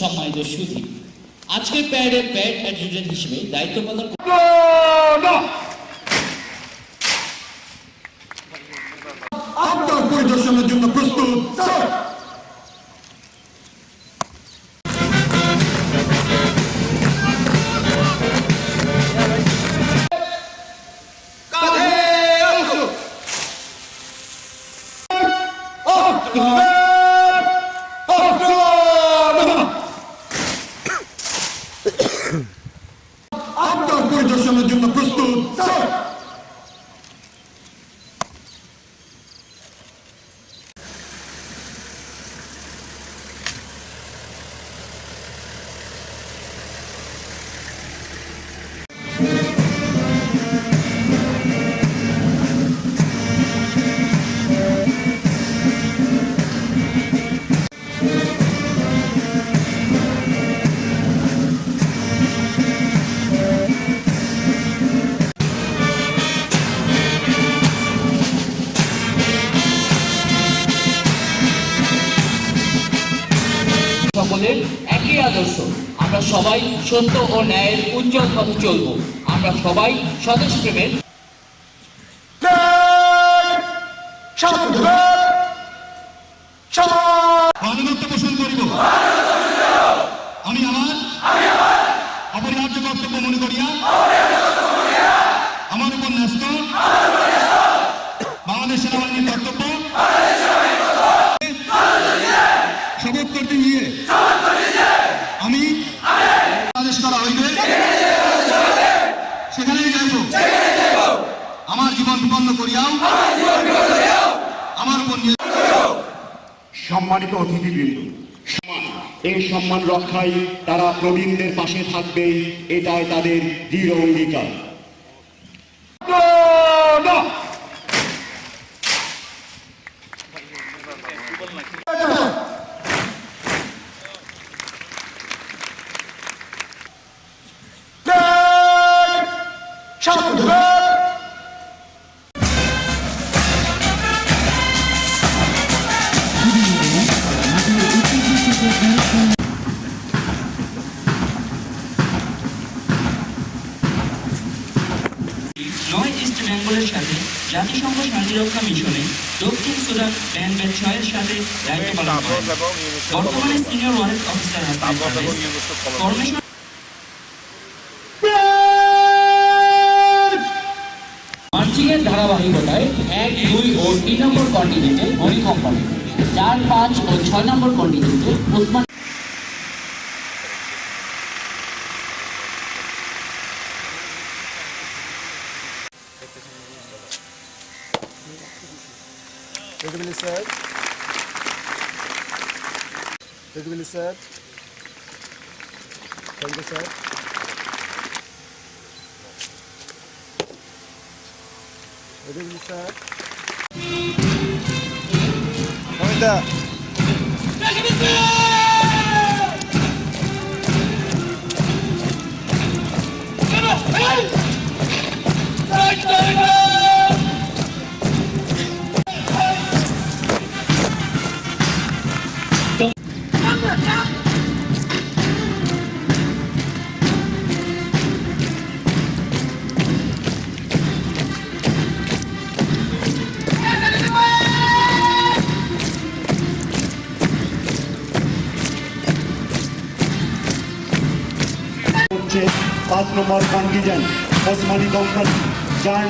সম্মানিত সুধী। আজকের প্যারেডের pad adjutant হিসেবে দায়িত্ব পালন পরিদর্শনের জন্য প্রস্তুত সকলের একই আদর্শ। আমরা সবাই সত্য ও ন্যায়ের উজ্জ্বল পথে চলব। আমরা সবাই স্বদেশ প্রেমের করিয়াও আমার উপর সম্মানিত অতিথিবৃন্দ সম্মান। এই সম্মান রক্ষায় তারা প্রবীণদের পাশে থাকবে এটাই তাদের দৃঢ় অঙ্গীকার। নয় সাথে জাতিসংঘ শান্তিরক্ষা মিশনে দক্ষিণ সুদান ব্যান্ড ব্যাচ ছয়ের সাথে দায়িত্ব পালন করেন। বর্তমানে senior warrant officer formation marching এর ধারাবাহিকতায় এক দুই ও তিন নম্বর কন্টিনেন্টে মণি কোম্পানি চার পাঁচ ও ছয় নম্বর কন্টিনেন্টে Osman Ready, Willie, sir? Ready, Willie, sir? Thank you, sir. হচ্ছে পাঁচ নম্বর কন্টিজেন্ট ওসমানী কোম্পানি যার